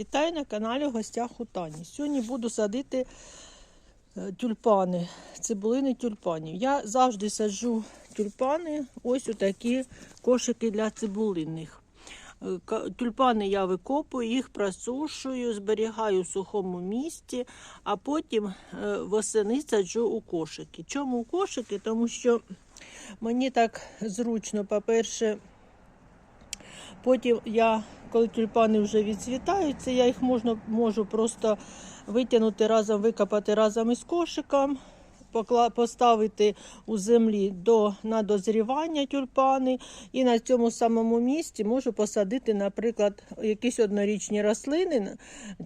Вітаю на каналі в гостях Тані. Сьогодні буду садити е, тюльпани, цибулини тюльпанів. Я завжди саджу тюльпани, ось у такі кошики для цибулинних. Е, Тюльпани я викопую, їх просушую, зберігаю в сухому місці, а потім е, восени саджу у кошики. Чому у кошики? Тому що мені так зручно, по-перше, Потім я, коли тюльпани вже відцвітаються, я їх можна, можу просто витягнути разом, викопати разом із кошиком, поставити у землі до, на дозрівання тюльпани. І на цьому самому місці можу посадити, наприклад, якісь однорічні рослини,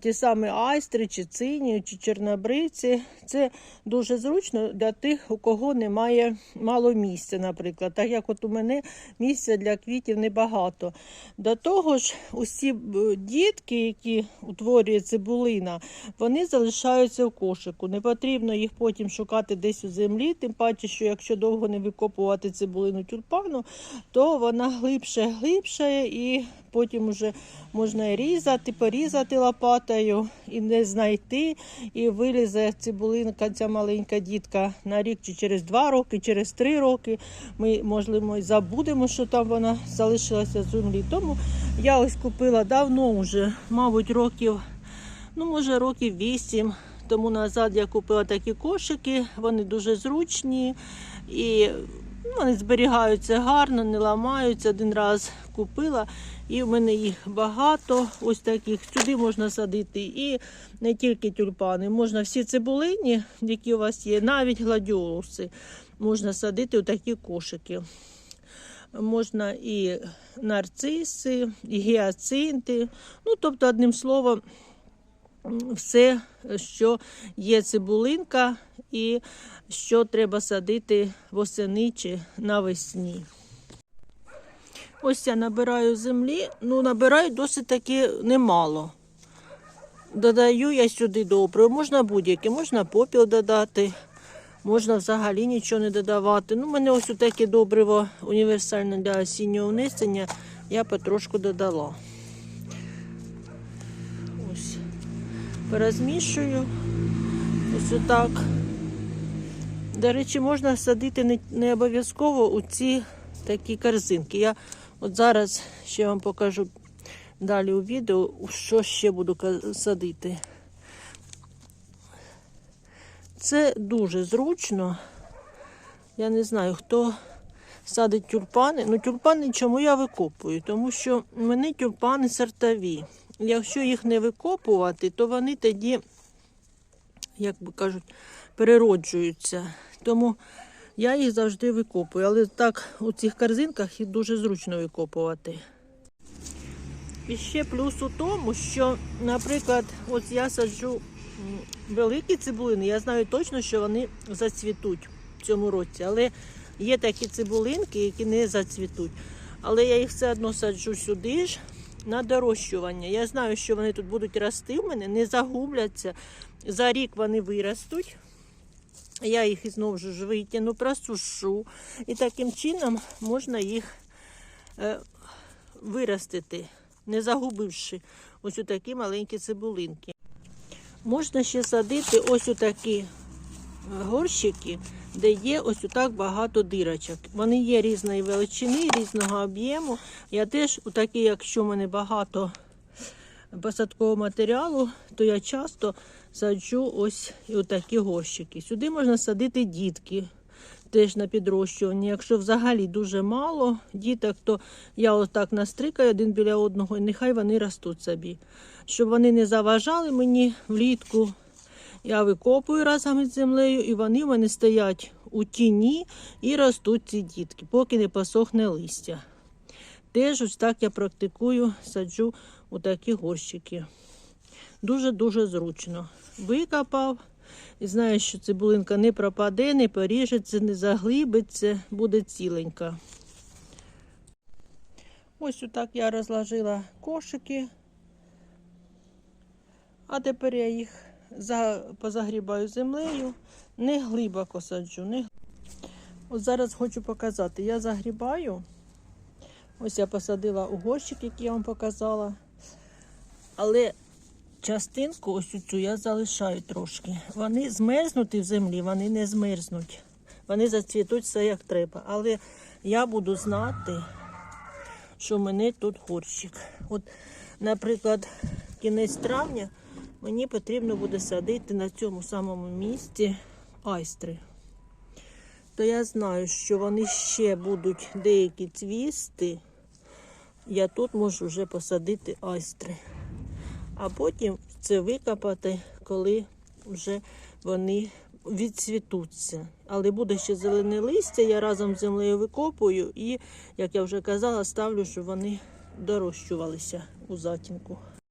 ті самі айстри, чи цинію, чи чорнобривці. Це дуже зручно для тих, у кого немає мало місця, наприклад. Так як от у мене місця для квітів небагато. До того ж, усі дітки, які утворює цибулина, вони залишаються в кошику. Не потрібно їх потім шукати десь у землі, тим паче, що якщо довго не викопувати цибулину тюльпану, то вона глибше глибше і потім вже можна різати, порізати лопатою і не знайти, і вилізе цибулинка, ця маленька дітка на рік чи через два роки, через три роки. Ми, можливо, і забудемо, що там вона залишилася в землі. Тому я ось купила давно вже, мабуть, років, ну, може, років вісім. Тому назад я купила такі кошики, вони дуже зручні і ну, вони зберігаються гарно, не ламаються. Один раз купила, і в мене їх багато. Ось таких. Сюди можна садити і не тільки тюльпани, можна всі цибулині, які у вас є, навіть гладіолуси, можна садити у такі кошики. Можна і нарциси, і гіацинти. Ну, тобто, одним словом, все, що є цибулинка, і що треба садити восени чи навесні. Ось я набираю землі, ну набираю досить таки немало. Додаю я сюди добре, можна будь-яке, можна попіл додати, можна взагалі нічого не додавати. Ну, у мене ось таке добриво універсальне для осіннього внесення, я потрошку додала. Перезмішую. Ось отак. До речі, можна садити не, не обов'язково у ці такі корзинки. Я от зараз ще вам покажу далі у відео, що ще буду садити. Це дуже зручно. Я не знаю, хто садить тюльпани. Ну, тюльпани чому я викопую? Тому що в мене тюльпани сортові. Якщо їх не викопувати, то вони тоді, як би кажуть, перероджуються. Тому я їх завжди викопую. Але так у цих корзинках їх дуже зручно викопувати. І ще плюс у тому, що, наприклад, от я саджу великі цибулини, я знаю точно, що вони зацвітуть в цьому році. Але є такі цибулинки, які не зацвітуть. Але я їх все одно саджу сюди ж на дорощування. Я знаю, що вони тут будуть рости в мене, не загубляться. За рік вони виростуть. Я їх знову ж витягну, просушу. І таким чином можна їх е, виростити, не загубивши ось такі маленькі цибулинки. Можна ще садити ось такі горщики, де є ось так багато дирочок. Вони є різної величини, різного об'єму. Я теж, такі, якщо в мене багато посадкового матеріалу, то я часто саджу ось і отакі горщики. Сюди можна садити дітки. Теж на підрощування. Якщо взагалі дуже мало діток, то я отак настрикаю один біля одного, і нехай вони ростуть собі. Щоб вони не заважали мені влітку, я викопую разом із землею, і вони в мене стоять у тіні і ростуть ці дітки, поки не посохне листя. Теж ось так я практикую, саджу у такі горщики. Дуже-дуже зручно. Викопав. І знаєш, що цибулинка не пропаде, не поріжеться, не заглибиться, буде ціленька. Ось отак я розложила кошики. А тепер я їх позагрібаю землею, не глибоко саджу. Не... От зараз хочу показати. Я загрібаю. Ось я посадила у горщик, який я вам показала. Але частинку, ось цю я залишаю трошки. Вони змерзнуті в землі, вони не змерзнуть. Вони зацвітуть все як треба. Але я буду знати, що в мене тут горщик. От, наприклад, кінець травня мені потрібно буде садити на цьому самому місці айстри. То я знаю, що вони ще будуть деякі цвісти. Я тут можу вже посадити айстри. А потім це викопати, коли вже вони відцвітуться. Але буде ще зелене листя, я разом з землею викопую і, як я вже казала, ставлю, щоб вони дорощувалися у затінку.